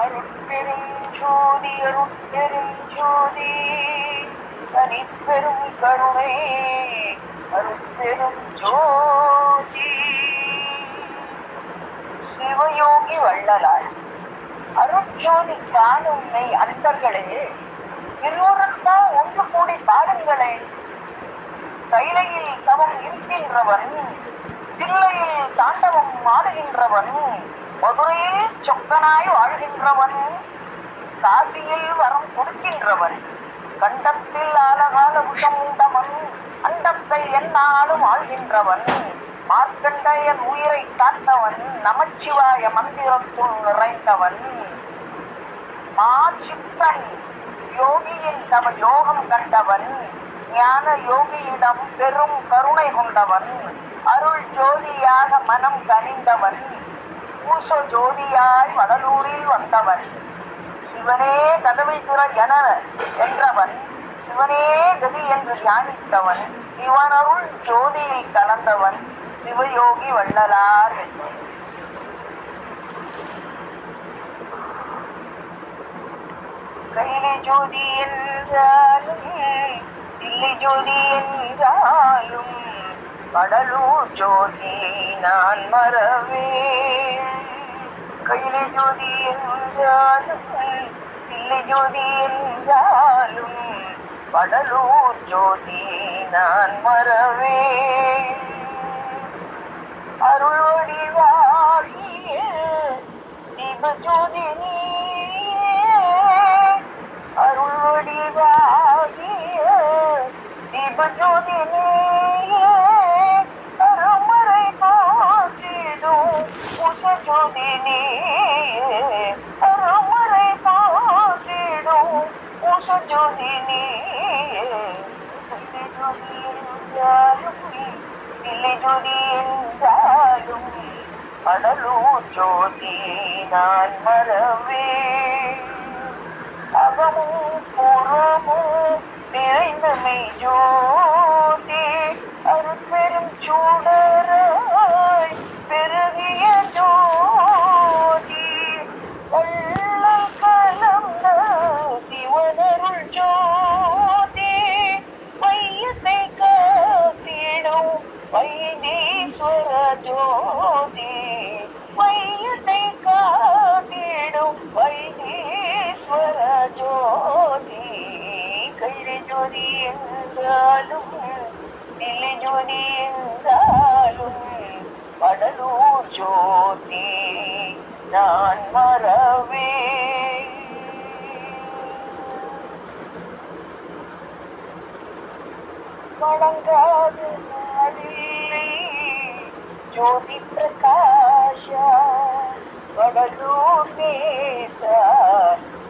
அருட்பெரும் ஜோதி அருட்பெரும் ஜோதி. தனிப்பெரும் கருணை அருட்பெரும் ஜோதி. சிவயோகி வள்ளலார் அருட்ஜோதி காணும் மெய் அன்பர்களே இருவருக்கா ஒன்று கூடி பாருங்களே கைலையில் தவம் இருக்கின்றவன் தில்லையில் தாண்டவம் ஆடுகின்றவன் மதுரையில் சொக்கனாய் வாழ்கின்றவன் காசியில் வரம் கொடுக்கின்றவன். கண்டத்தில் ஆலகால விஷம் உண்டவன் அண்டத்தை என்னாலும் ஆள்கின்றவன். மார்க்கண்டையன் உயிரை காத்தவன் நமச்சிவாய மந்திரத்துள் நிறைந்தவன். மாசித்தன் யோகியின் தவ யோகம் கண்டவன் ஞான யோகியிடம் பெரும் கருணை கொண்டவன். அருள் ஜோதியாக மனம் கனிந்தவன். பூச ஜோதியாய் வடலூரில் வந்தவன். சிவனே கதவை துற என என்றவன். சிவனே கதி என்று தியானித்தவன். சிவனருள் ஜோதியில் கலந்தவன். சிவயோகி வள்ளலார் என்பவன். கைலி ஜோதி என்றாலும் இல்லை ஜோதி என்றாலும் கடலூர் ஜோதியை நான் மறவேன். கையிலே ஜோதி என்றாலும் இல்லை ஜோதி என்றாலும் கடலூர் ஜோதி நான் மறவே அருள் வடிவாகிய ஜோதி என்றாலும் இல்லை ஜோதி என்றாலும் கடலூர் ஜோதி நான் மறவே அகமும் புறமும் நிறைந்த மெய் ஜோதி ஜோதி மையத்தை காத்திடும் வைத்தீஸ்வர ஜோதி கைலை ஜோதி என்றாலும் தில்லை ஜோதி என்றாலும் கடலூர் ஜோதி. நான் மறவே வணங்காத நாளில்லை ஜோதி பிரகாஷ வடலூர் பேச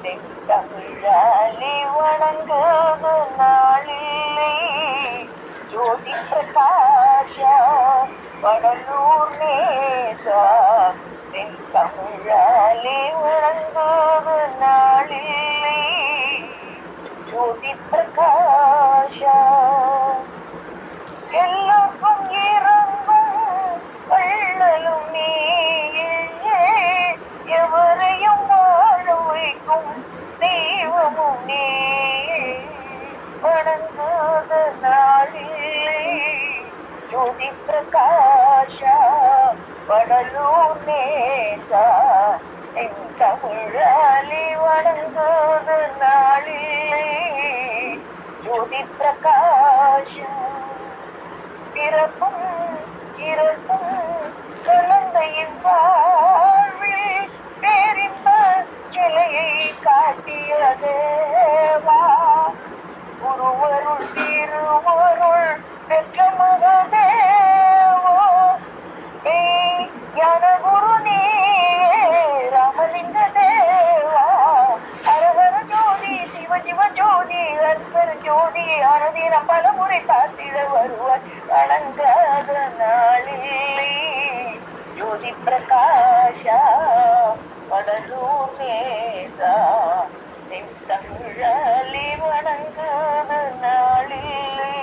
தென்தமிழாலே வணங்காத நாளில்லை ஜோதி பிரகாஷ வடலூர் நேச தென்தமிழாலே வணங்காத நாளில்லை ஜோதி பிரகாஷ பிரகாஷ வடலூர் நேசா என் தமிழாலே வணங்காத நாளிலே ஜோதி பிரகாஷம் பிறப்பும் இறப்பும் கலந்த என் வாழ்வில் பேரின்ப சிலையை காட்டியதே என் தமிழாலே வணங்காத நாளில்லை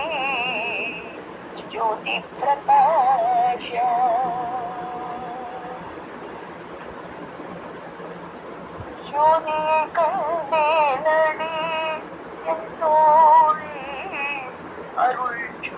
ஜோதி பிரகாஷா ஜோதியை கண்டு